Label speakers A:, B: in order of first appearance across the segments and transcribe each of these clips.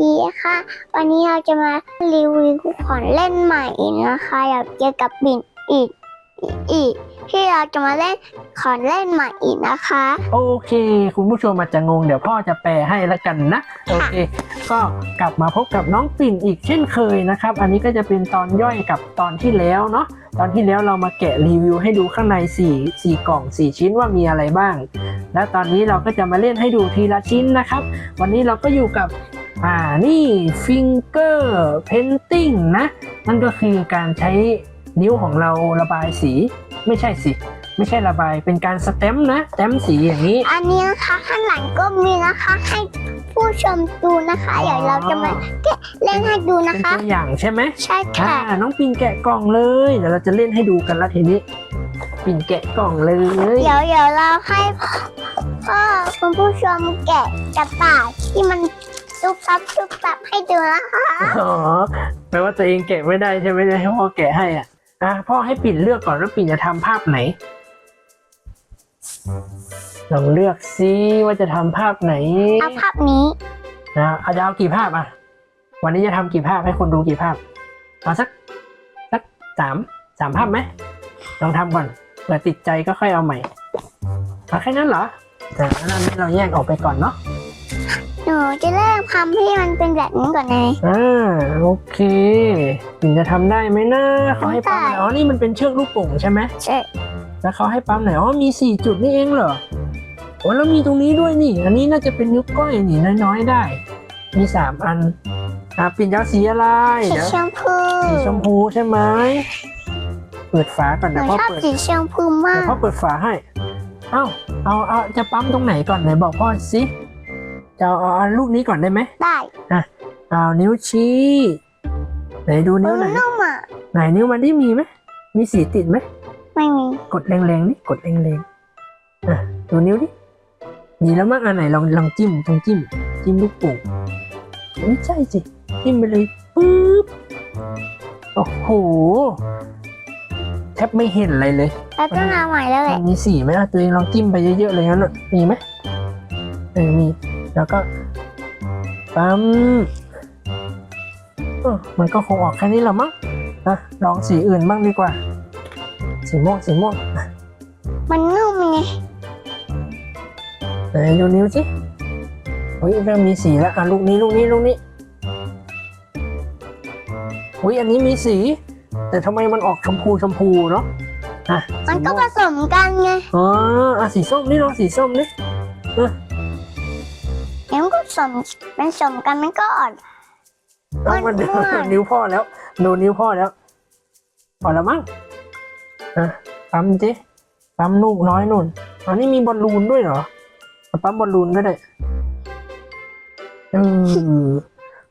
A: ดีค่ะ วันนี้เราจะมารีวิวของเล่นใหม่นะคะอยากเจี๊ยวกับบินอีกอีก ที่เราจะมาเล่นของเล่นใหม่อีกนะคะ
B: โอเค คุณผู้ชมอาจจะงง เดี๋ยวพ่อจะแปลให้ละกันนะ โอเค ก็กลับมาพบกับน้องปิ่นอีกเช่นเคยนะครับ อันนี้ก็จะเป็นตอนย่อยกับตอนที่แล้วเนาะ ตอนที่แล้วเรามาแกะรีวิวให้ดูข้างใน4 4กล่อง 4 ชิ้นว่ามีอะไรบ้าง และตอนนี้เราก็จะมาเล่นให้ดูทีละชิ้นนะครับ วันนี้เราก็อยู่กับอ่า นี่ฟิงเกอร์เพนติ้งนะ นั่นก็คือการใช้นิ้วของเราระบายสี ไม่ใช่สิ ไม่ใช่ระบายเป็นการสเต็มป์นะสเต็มป์สีอย่างนี้
A: อันนี้นะคะข้างหลังก็มีนะคะให้ผู้ชมดูนะคะเดี๋ยวเราจะมาแกะเล่นให้ดู
B: เป็
A: นะ
B: น
A: คะ
B: ตัวอย่างใช่ไหม
A: ใช่
B: อ่า
A: ค่ะ
B: น้องปิ่นแกะกล่องเลยเดี๋ยวเราจะเล่นให้ดูกันละทีนี้ ปิ่นแกะกล่องเลย
A: เดี๋ยวเดี๋ยวเราให้พ่อคุณผู้ชมแกะกระต่ายที่มันซุบซับซุบซับให้ดูนะคะ
B: อ๋อแปลว่าตัวเองแกะไม่ได้ใช่ไหมจะให้พ่อแกะให้อะ อะพ่อให้ปิ่นเลือกก่อนว่าปิ่นจะทำภาพไหน ลองเลือกซิว่าจะทำภาพไหน
A: เอาภาพนี้
B: นะเอาจะเอากี่ภาพอะ วันนี้จะทำกี่ภาพให้คนดูกี่ภาพเอาสักสักสามสามภาพไหมลองทำก่อนเผื่อติดใจก็ค่อยเอาใหม่เอาแค่นั้นเหรอแต่อันนั้นเราแยกออกไปก่อนเนาะ
A: ห นูจะเริ่มทำให้มันเป็นแบบนี้ก่อนเลย
B: อ่าโอเคปิ่นจะทำได้ไหมนะเขาให้ปั๊มไหนอ๋อนี่มันเป็นเชือกลูกโป่งใช่ไหม
A: ใช่
B: แล้วเขาให้ปั๊มไหนอ๋อมีสี่จุดนี่เองเหรอโอ้แล้วมีตรงนี้ด้วยนี่ อันนี้น่าจะเป็นนิ้วก้อยนี่น้อยๆได้ มีสามอันอะปิ่นจะเอาสีอะไร
A: สี
B: เดี๋ยว
A: ชมพู
B: สีชมพูใช่ไหมเปิดฝาก่อน
A: หนู
B: เดี๋ยวพ่อ
A: ชอบ
B: เปิด
A: สีชมพูมา
B: เดี๋ยว
A: ก
B: พ่อเปิดฝาให้ เอ้า เอา เอา จะปั๊มตรงไหนก่อนไหนบอกพ่อสิ จะเอาเอาเอาลูกนี้ก่อนได้ไหม
A: ได้
B: เอานิ้วชี้ไหนดู
A: เอ
B: นิ้ว
A: อ
B: ไหน
A: นุ่มอะ
B: ไหนนิ้วมันที่มีไหมมีสีติดไหม
A: ไม่มี
B: กดแรงๆนี่กดแรงๆอะดูนิ้วดิมีแล้วมั้งอันไหนลองลองจิ้มลองจิ้มจิ้มลูกโป่งไม่ใช่สิจิ้มไปเลยปึ๊บโอ้โหแทบไม่เห็นอะไรเลย
A: เราต้องเอาใหม่แล้วแห
B: มั
A: ละ
B: นมีสีไหมอะตัวเองลองจิ้มไปเยอะๆเลยงั้นน่ะมีไหมเออมี แล้วก็ปั๊มเออมันก็คงออกแค่นี้แหละมั้งนะลองสีอื่นบ้างดีกว่า สีม่วงสีม่วงอะ
A: มันนุ่มไง
B: ไหนดูนิ้วสิเฮ้ยเริ่มมีสีแล้วอะลูกนี้ลูกนี้ลูกนี้เฮ้ยอันนี้มีสี แต่ทำไมมันออกชมพูชมพูเนาะอะ
A: มันก็
B: สี
A: ผ
B: ม่วง
A: สมกันไง
B: อ๋ออะสีส้มนี่ลองสีส้มนี่
A: เดี๋ยวมันก็ผ สมมันผสมกันมันก็อ่อน
B: เอามัน
A: ม่วง
B: นิ้วพ่อแล้วดูนิ้วพ่อแล้วพอแล้วมั้งอะปั๊มสิปั๊มลูกน้อยนุ่นอันนี้มีบอลลูนด้วยเหรอเอาปั๊มบอลลูนก็ได้เออ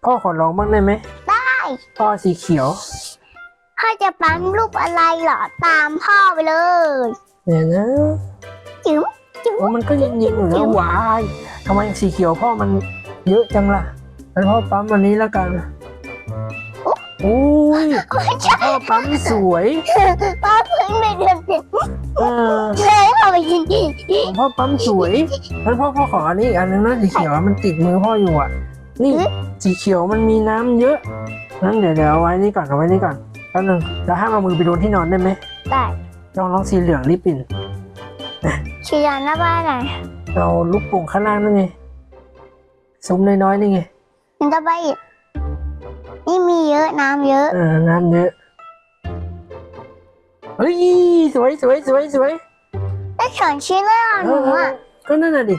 B: พ่อขอลองบ้างได้ไหม
A: ได้
B: พ่อสีเขียว
A: พ่อจะปั๊มรูปอะไรเหรอตามพ่อไปเลย
B: เดี๋ยวนะ
A: จิ๋วจิ๋ว
B: โอ้มันก็เย็นๆอยู่แล้ววาย ทำไมสีเขียวพ่อมันเยอะจังล่ะงั้นพ่อปั๊มอันนี้แล้วกันโอ้ย
A: ไม่ใช่
B: พ่อปั๊มสวย
A: พ่อเพิ่งไปเดินเดิน
B: เออ
A: เลยพ่อไปยินดี
B: ของพ่อปั๊มสวยงั้นพ่อพ่อขออันนี้อีกอันนึงนะสีเขียวมันติดมือพ่ออยู่อะ นี่สีเขียวมันมีน้ำเยอะงั้นเดี๋ยวเดี๋ยวเอาไว้นี่ก่อนเอาไว้นี่ก่อนแป๊บนึงแล้วห้ามเอามือไปโดนที่นอนได้ไหม
A: ได้
B: ลองลองสีเหลืองรีบปิ่น
A: ชียานหน้าบ้านไหน
B: เอาลูกโป่งข้างล่างนั่นไงซุ้มน้อยๆนี่ไง
A: มันจะไปอีกนี่มีเยอะน้ำเยอะ
B: เออน้ำเยอะเฮ้ยสวยสวยสวยสวย
A: ได้สองชิ้นเลยอะหนูอะ
B: ก็นั่นน่ะดิ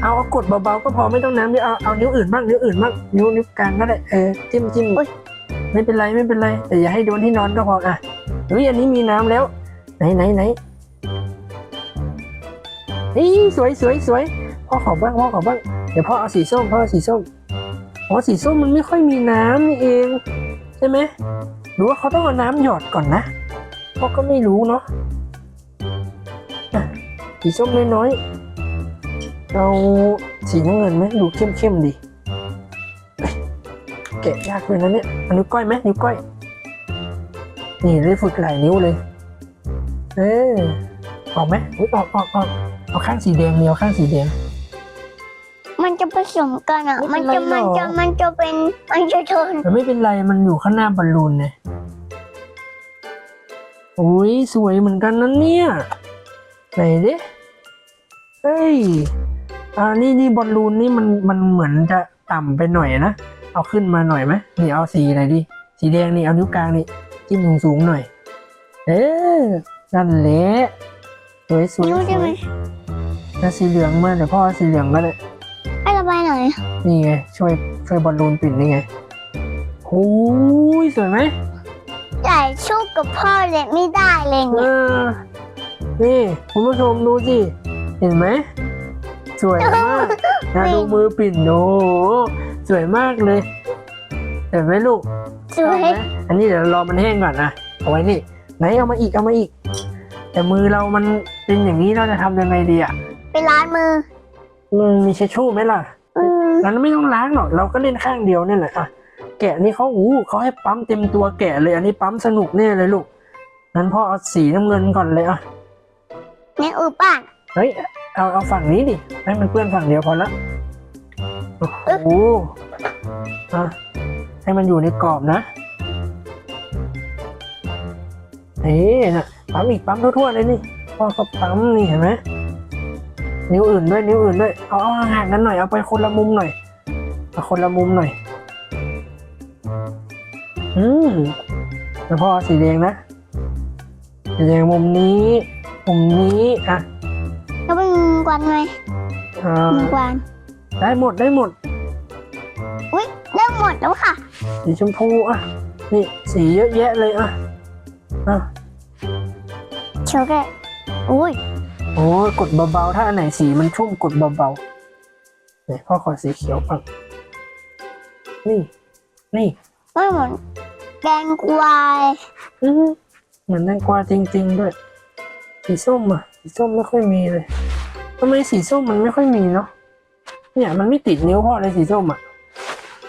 B: เอาเอากดเบาๆก็พอไม่ต้องน้ำเยอะเอาเอานิ้วอื่นบ้างนิ้วอื่นบ้างนิ้วนิ้วกลางก็ได้เออจิ้มจิ้ม
A: อุ๊ย
B: ไม่เป็นไรไม่เป็นไรแต่อย่าให้โดนที่นอนก็พออะเฮ้ยอันนี้มีน้ำแล้ว ไหนไหนไหน นี่สวยสวยสวยพ่อขอบ้างพ่อขอบ้างเดี๋ยวพ่อเอาสีส้มพ่อเอาสีส้มอ๋อสีส้มมันไม่ค่อยมีน้ำนี่เองใช่ไหมหรือว่าเขาต้องเอาน้ำหยอดก่อนนะพ่อก็ไม่รู้เนาะอะสีส้มน้อยๆเอาสีน้ำเงินไหมดูเข้มๆดิเอ้ยแกะยากเลยนะเนี่ยเอานิ้วก้อยไหมนิ้วก้อย นี่ได้ฝึกหลายนิ้วเลย เออออกไหมอุ๊ยออกออกออก เอาข้างสีแดงเดียวข้างสีแดง
A: มันจะจะผสมกันอะ
B: ไม่
A: มัน
B: เป็นไร
A: จะ
B: หร
A: มัน
B: อ
A: จะมันจะเป็นมันจะชน
B: แต่ไม่เป็นไรมันอยู่ข้างหน้าบอลลูนเนี่ยโอ้ยสวยเหมือนกันนะเนี่ย ไหนดิเฮ้ยอ่านี่นี่บอลลูนนี่มันมันเหมือนจะต่ำไปหน่อยนะ เอาขึ้นมาหน่อยไหมนี่เอาสีไหนดิ สีแดงนี่เอานิ้วกลางนี่จิ้มสูงสูงๆหน่อย เออนั่นแหละสวยสวย
A: นิ้ว
B: ส
A: ได้ไห
B: ว
A: ม
B: ย แล้วสีเหลืองมาเดี๋ยวพ่อเอาสีเหลืองก็ได้
A: ให้ระบายหน่อย
B: นี่ไงช่วยช่วยบอลลูนปิ่นนี่ไงโอ้ยสวยไหม
A: ใหญ่สู้กับพ่อเลยไม่ได้เลย
B: เอ
A: เนี่ย
B: อนี่คุณผู้ชมดูสิ เห็นไหมสวยมากนะดูมือปิ่นดูสวยมากเลยเห็นไหมลูก
A: สวย
B: เห็นไหมอันนี้เดี๋ยวรอมันแห้งก่อนนะเอาไว้นี่ ไหนเอามาอีกเอามาอีก แต่มือเรามันเป็นอย่างนี้เราจะทำยังไงดีอะ
A: ไปล้างมือ
B: มันมีเช็ดชู่ไหมล่ะ
A: อืม
B: นั้นไม่ต้องล้างหรอกเราก็เล่นข้างเดียวเนี่ยแหละอะแกะนี่เขาอู้เขาให้ปั๊มเต็มตัวแกะเลย อันนี้ปั๊มสนุกแน่เลยลูกนั้นพ่อเอาสีน้ำเงินก่อนเลยอะ
A: ในอู่บ้าน
B: เฮ้ยเอาเอาฝั่งนี้ดิให้มันเปื้อนฝั่งเดียวพอละโอ้โหอะให้มันอยู่ในกรอบนะเอ๊นะปั๊มอีกปั๊มทั่วๆเลยนี่พ่อก็ปั๊มนี่เห็นไหม นิ้วอื่นด้วยนิ้วอื่นด้วยเอาเอาห่างๆกันหน่อยเอาไปคนละมุมหน่อยเอาคนละมุมหน่อย อืมแล้วพ่อเอาสีแดงนะสีแดงมุมนี้มุมนี้อะ
A: แล้วเป็นกวนไหม
B: อ่า
A: มีกวน
B: ได้หมดได้หมด
A: อุ้ยเริ่มหมดแล้วค่ะ
B: สีชมพูอะนี่สีเยอะแยะเลยอะอะ
A: เชียวแกอุ้ย
B: โอ้ยกดเบาๆ ถ้าอันไหนสีมันชุ่มกดเบาๆเนี่ยพ่อขอสีเขียวบ้างนี่ นี่
A: ไม่เหมือนแดงกวาย
B: อือเหมือนแตงกวาจริง ๆ ด้วย สีส้มอะ สีส้มไม่ค่อยมีเลยทำไมสีส้มมันไม่ค่อยมีเนาะเนี่ยมันไม่ติดนิ้วพ่อเลยสีส้มอะ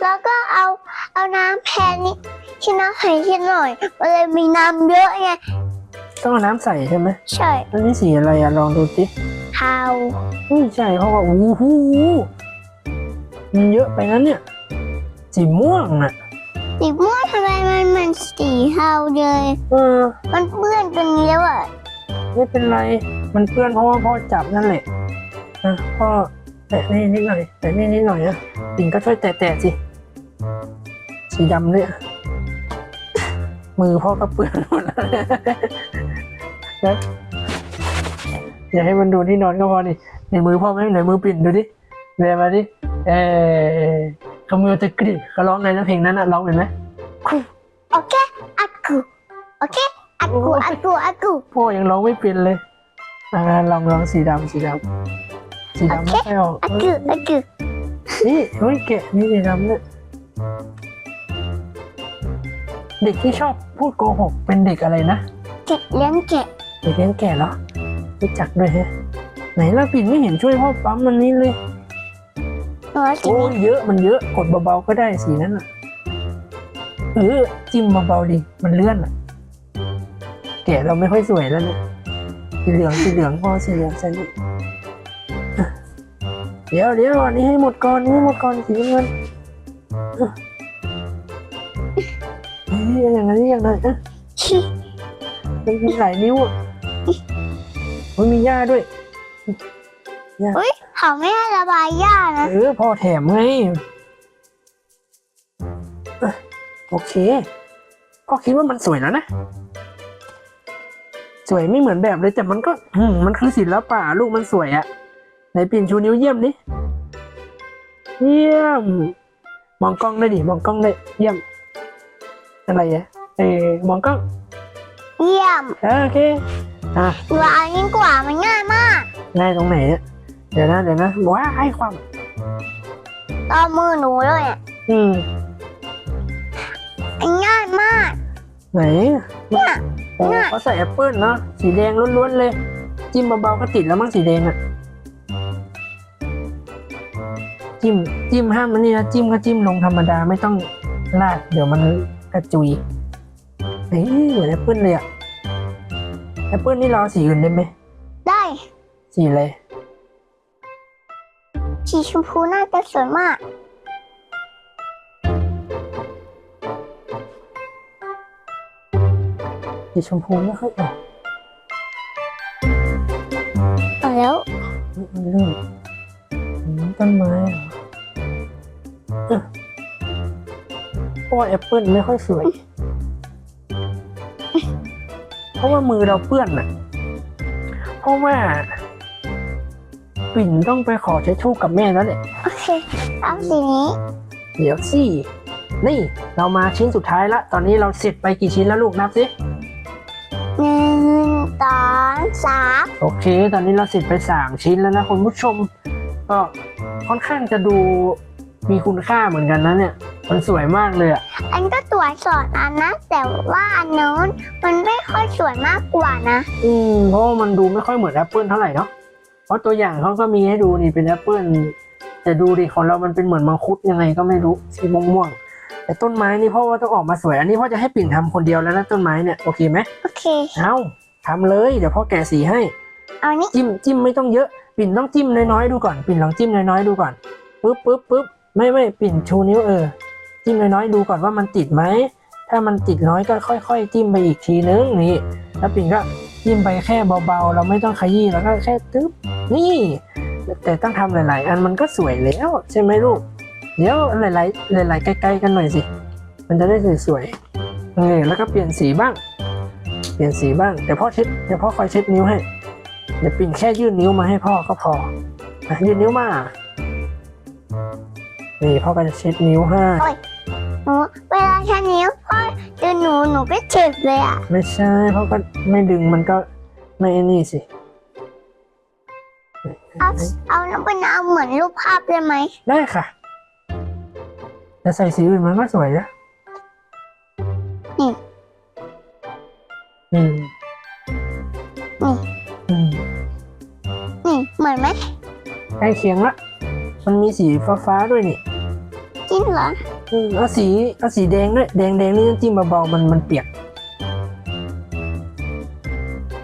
A: แล้วก็เอาเอาน้ำแพนนี่ที่น้ำให้ที่หน่อยมันเลยมีน้ำเยอะไง
B: ต้องเอาน้ำใส่ใช่ไหม
A: ใช่
B: อันนี้สีอะไรอะลองดูสิ
A: เทา
B: ไม่ใช่เพราะว่าโอ้โหมันเยอะไปนั้นเนี่ย สีม่วงน่ะ
A: สีม่วงทำไมมันมันสีเทาเลย
B: เออ
A: มันเปื้อนตรงนี้แล้วอะ
B: ไม่เป็นไร มันเปื้อนเพราะว่าพ่อจับนั่นแหละนะพ่อแตะนี่นิดหน่อยแตะนี่นิดหน่อยนะปิ่นก็ช่วยแตะๆสิสีดำเนี่ยมือพ่อก็เปื้อนหมดแล้วเนี่ยนะอย่าให้มันโดนที่นอนก็พอนี่ในมือพ่อไหมไหนมือปิ่นดูดิแวมาดิเออขมือตะกรีเขาร้องไงนะเพลงนั้นอะร้องเป็นไหม
A: โอเคอักกูโอเคอักกูอักกูอักกู
B: พ่อยังร้องไม่เป็นเลยอ่าลองลองสีดำสีดำสีดำไม่ค่อยออก
A: อักกูอักกู
B: นี่เฮ้ยแกะนี่สีดำเนี่ยเด็กที่ชอบพูดโกหกเป็นเด็กอะไรนะ
A: เจ็ดเลี้ยงเจ็ด
B: เด็กเลี้ยงแก่เหรอรู้จักด้วยฮะไหนล่ะปิ่นไม่เห็นช่วยพ่อปั๊มมันนี้เลย
A: หนูเอาสี
B: โอ้ย
A: นี้
B: เยอะมันเยอะกดเบาๆก็ได้สีนั้นอะเออจิ้มเบาๆดิมันเลื่อนอะ แกะเราไม่ค่อยสวยแล้วเนี่ยสีเหลืองสีเหลืองพ่อสีเหลืองใส่นี่อะเดี๋ยวเดี๋ยวอันนี้ให้หมดก่อนนี่ให้หมดก่อนสีน้ำเงินอะนี่อย่างนั้นอย่างนั้นอะ
A: ชิ
B: มันมีหลายนิ้วอะ มันมีหญ้าด้วย
A: อุ้ยเขาไม่ให้ระบายหญ้านะ
B: เออพ่อแถมไงอะโอเคพ่อคิดว่ามันสวยแล้วนะ สวยไม่เหมือนแบบเลยแต่มันก็ อืมมันคือศิลปะลูกมันสวยอะไหนปิ่นชูนิ้วเยี่ยมดิเยี่ยม มองกล้องได้ดิมองกล้องได้เยี่ยม อะไรอะเออมองกล้อง
A: เยี่ยม
B: เออโอเค อะ
A: หนูเอายิ่งกว่ามันง่ายมาก
B: ง่ายตรงไหนเนี่ยเดี๋ยวนะเดี๋ยวนะว้าให้ความ
A: ต่อมือหนูเลยอะ
B: อืม
A: มันง่ายมาก
B: ไหน
A: เนี่ย
B: โอ้
A: น่ะ
B: เขาใส่แอปเปิลเนาะสีแดงล้วนๆเลย จิ้มเบาๆก็ติดแล้วมั้งสีแดงอะจิ้มจิ้มห้ามมันนี่นะจิ้มก็จิ้มลงธรรมดาไม่ต้องลาดเดี๋ยวมันกระจุยเฮ้ยเหมือนแอปเปิลเลยอะแอ ปเปิลนี่เราเอาสีอื่นได้ไหม
A: ได้
B: สีอะไร
A: สีชมพูน่าจะสวยมาก
B: สีชมพูไม่ค่อยออก
A: เอาแล้ว
B: มันลื่นอืมต้นไม้เหรอเอ้อเพราะว่าแอปเปิลไม่ค่อยสวยเพ ราะว่ามือเราเปื้อนน่ะเพราะว่าปิ่นต้องไปขอใช้ทูกกับแม่แล้วแหละ
A: โอเคเอาสีนี้
B: เดี๋ยวสิ นี่เรามาชิ้นสุดท้ายละ ตอนนี้เราเสร็จไปกี่ชิ้นแล้วลูกนับสิ
A: หนึ่งสองสาม
B: โอเค ตอนนี้เราเสร็จไปสามชิ้นแล้วนะคุณผู้ชม ก็ค่อนข้างจะดู มีคุณค่าเหมือนกันนะเนี่ย มันสวยมากเลยอะ
A: อันก็สวยสอนอันนะ แต่ว่าอันโน้นมันไม่ค่อยสวยมากกว่านะ
B: อืมเพราะว่ามันดูไม่ค่อยเหมือนแอปเปิลเท่าไหร่เนาะ เพราะตัวอย่างเขาก็มีให้ดูนี่เป็นแอปเปิลแต่ดูดิของเรามันเป็นเหมือนมังคุดยังไงก็ไม่รู้สีม่วงๆแต่ต้นไม้นี่พ่อว่าต้องออกมาสวย อันนี้พ่อจะให้ปิ่นทำคนเดียวแล้วนะต้นไม้เนี่ยโอเคไหม
A: โอเค
B: เอาทำเลยเดี๋ยวพ่อแกะสีให้
A: เอานี้
B: จิ้มจิ้มไม่ต้องเยอะ ปิ่นต้องจิ้มน้อยๆดูก่อน ปิ่นลองจิ้มน้อยๆดูก่อนปึ๊บปึ๊บปึ๊บ ไม่ไม่ปิ่นชูนิ้วเออจิ้มน้อยๆดูก่อนว่ามันติดไหมถ้ามันติดน้อยก็ค่อย ๆ จิ้มไปอีกทีนึงนี่แล้วปิ่นก็จิ้มไปแค่เบาๆ เราไม่ต้องขยี้แล้วก็แค่ตึ๊บนี่ แต่ต้องทำหลาย ๆ อันมันก็สวยแล้วใช่ไหมลูกเดี๋ยวหลายๆหลายๆใกล้ๆกันหน่อยสิ มันจะได้สวยๆเออแล้วก็เปลี่ยนสีบ้าง เปลี่ยนสีบ้างเดี๋ยวพ่อเช็ดเดี๋ยวพ่อคอยเช็ดนิ้วให้เดี๋ยวปิ่นแค่ยื่นนิ้วมาให้พ่อก็พออะยื่นนิ้วมา นี่พ่อก็จะเช็ดนิ้วให้
A: หนูเวลาใช้นิ้วพ่อดูหนูหนูก็เจ็บเลยอะ
B: ไม่ใช่พ่อก็ไม่ดึงมันก็ไม่ไอ้นี่สิ
A: เอาเอาน้ำเป็นเอาเหมือนรูปภาพได้ไหม
B: ได้ค่ะแต่ใส่สีอื่นมันก็สวยนะ
A: นี่
B: อืม
A: นี่
B: อืม
A: นี่เหมือนไหม
B: ใกล้เคียงละมันมีสีฟ้าๆด้วยนี่
A: จ ริงเหรอ
B: อืมเอาสีเอาสีแดงด้วยแดงแดงนี่ต้องจิ้มเบาๆมันมันเปียก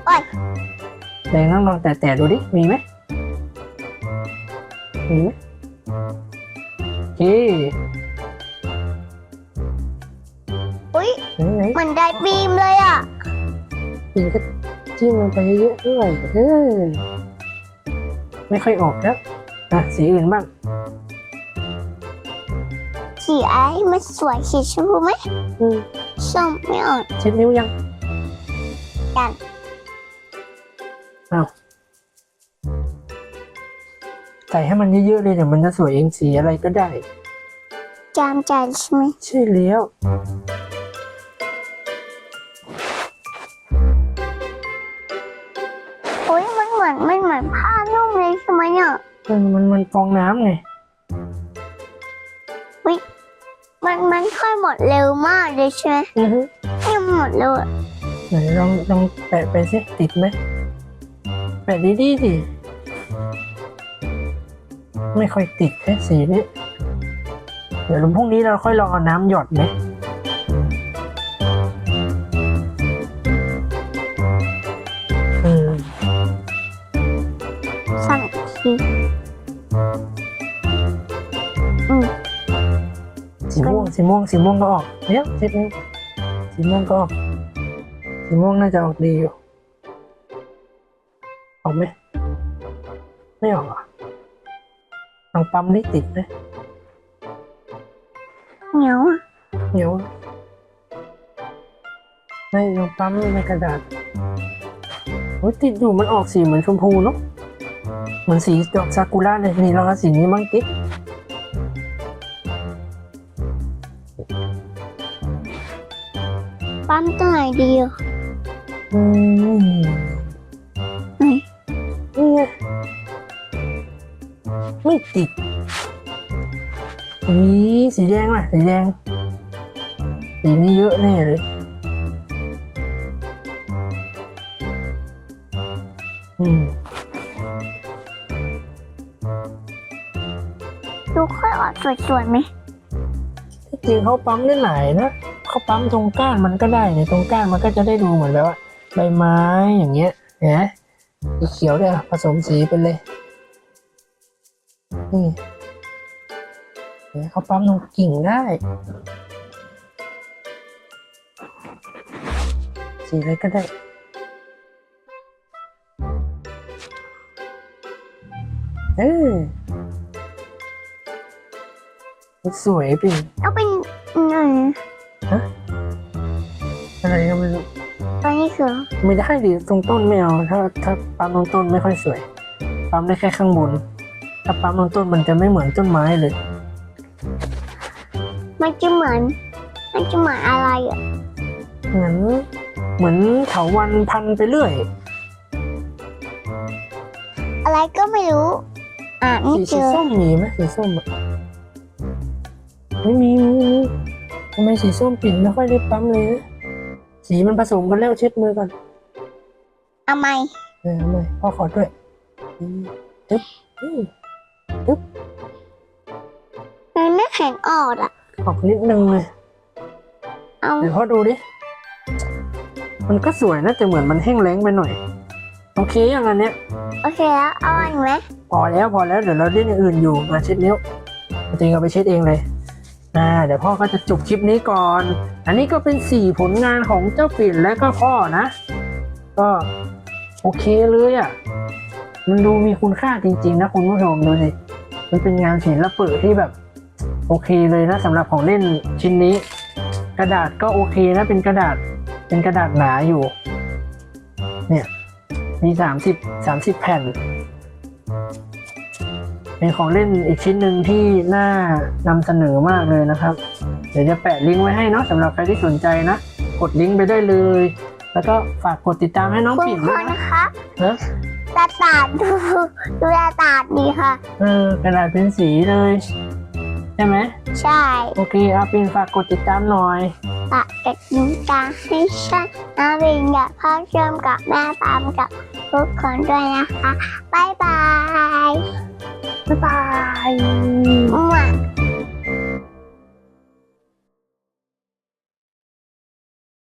A: โอ้ย
B: แดงต้องลองแตะๆดูดิมีไหมมีไหมโอเค
A: อุ้ย
B: ไหน
A: เหมือนไดบีมเลยอะ
B: ๆปิ่นก็จิ้มลงไปเยอะๆด้วยเออไม่ค่อยออกแล้วอะสีอื่นบ้าง
A: สีไอ้มันสวยสีชมพูไหม
B: อืม
A: ส้มไม่อ่อน
B: เช็ดนิ้วยัง
A: กัน
B: ใส่ให้มันเยอะๆเลยเดี๋ยวมันจะสวยเองสีอะไรก็ได้
A: จามใจใช่ไหม
B: ใช่แล้ว
A: อุ้ยมันเหมือนมันเหมือนผ้านุ่มเลยใช่ไหมเนี่ย
B: มันมันมันฟองน้ำไง
A: มันมันค่อยหมดเร็วมากเลยใช่ไหม
B: อือฮึ
A: นี่มันหมดเร็วอะ
B: ไหนลองลองแปะไปสิติดไหมแปะดีๆสิไม่ค่อยติดแค่สีนี้เดี๋ยวพรุ่งนี้เราค่อยลองเอาน้ำหยดไหมอืม
A: สั่งที
B: สีม่วงสีม่วงสีม่วงก็ออกเดี๋ยวเช็ดนิ้วสีม่วงก็ออกสีม่วงน่าจะออกดีอยู่ออกไหมไม่ออกเหรอะลองปั๊มนี่ติดไหม
A: เหนียวอะ
B: เหนียวไม่ลองปั๊มในกระดาษโอ้ยติดอยู่มันออกสีเหมือนชมพูเนาะเหมือนสีดอกซากุระเลยนี่ลองเอาสีนี้บ้างติ๊ก
A: ดีอะ
B: อืม
A: ไหน
B: นี่ไงไม่ติดนี่สีแดงว่ะสีแดงสีนี้เยอะแน่เลยอืม
A: ดูค่อยออกสวยๆไหม
B: ที่จริงเขาปั๊มได้หลายนะ เขาปั๊มตรงก้านมันก็ได้เนี่ยตรงก้านมันก็จะได้ดูเหมือนแบบว่าใบไม้อย่างเงี้ยนไหมสีเขียวเนี่ยผสมสีไปเลยนี่เดี๋ยเขาปั๊มลงกิ่งได้ สีอะไรก็ได้เออสวยปิ่น
A: เอาเป็นหนึ่ง
B: อะไรก็ไม่รู้
A: ตัวนี้คือ
B: ไม่ได้ดิตรงต้นไม่เอาถ้าถ้าปั๊มตรงต้นไม่ค่อยสวย ปั๊มได้แค่ข้างบน ถ้าปั๊มตรงต้นมันจะไม่เหมือนต้นไม้เลย
A: มันจะเหมือน มันจะเหมือนอะไรอะ
B: เหมือนเหมือนเถาวันพันไปเรื่อย
A: อะไรก็ไม่รู้ อ่านไม่
B: สี
A: เจ
B: สี
A: อ
B: ส้มมีไหมสีส้มอะไม่มีมีมีทำไมสีส้มปิ่นไม่ค่อยได้ปั๊มเลยนะ สีมันผสมกันแล้วเช็ดมือก่อน
A: เอาไหม
B: เออไม่พ่อขอด้วยอืมตึ๊บอืม
A: มันไม่แข็งออกอะ
B: ออกนิดนึงเลย
A: เอา
B: เดี๋ยวพ่อดูดิ มันก็สวยนะแต่เหมือนมันแห้งแล้งไปหน่อย โอเคอย่างอันเนี้ย
A: โอเคแล้วเอาอันไหม
B: พอแล้วพอแล้วเดี๋ยวเราเล่นอย่างอื่นอยู่มาเช็ดนิ้วจริงเอาไปเช็ดเองเลย อ่าเดี๋ยวพ่อก็จะจบคลิปนี้ก่อน อันนี้ก็เป็นสี่ผลงานของเจ้าปิ่นและก็พ่อนะ ก็โอเคเลยอะ่ะ มันดูมีคุณค่าจริง ๆ นะคุณผู้ชมดูสิ มันเป็นงานศิลปะที่แบบ โอเคเลยนะสำหรับของเล่นชิ้นนี้ กระดาษก็โอเคนะเป็นกระดาษเป็นกระดาษหนาอยู่ เนี่ยมีสามสิบสามสิบแผ่น เป็นของเล่นอีกชิ้นหนึ่งที่น่านำเสนอมากเลยนะครับ เดี๋ยวจะแปะลิงก์ไว้ให้เนาะสำหรับใครที่สนใจนะ กดลิงก์ไปได้เลย แล้วก็ฝากกดติดตามให้น้อง
A: คุณ
B: ปิ่น
A: ค
B: ด้วย
A: น
B: นะ
A: นะคะ
B: เนอะ
A: ตาตาดดูดูตาตาดดีค่ะ
B: เออกระดาษเป็นสีเลย ใช่ไหม
A: ใช่
B: โอเคเอาปิ่นฝากกดติดตามหน่อย
A: ปะกระดิ่งตาให้ฉันนาวินกับพ่อเชื่อมกับแม่ปามกับทุกคนด้วยนะคะ บ๊ายบาย
B: บ๊ายบาย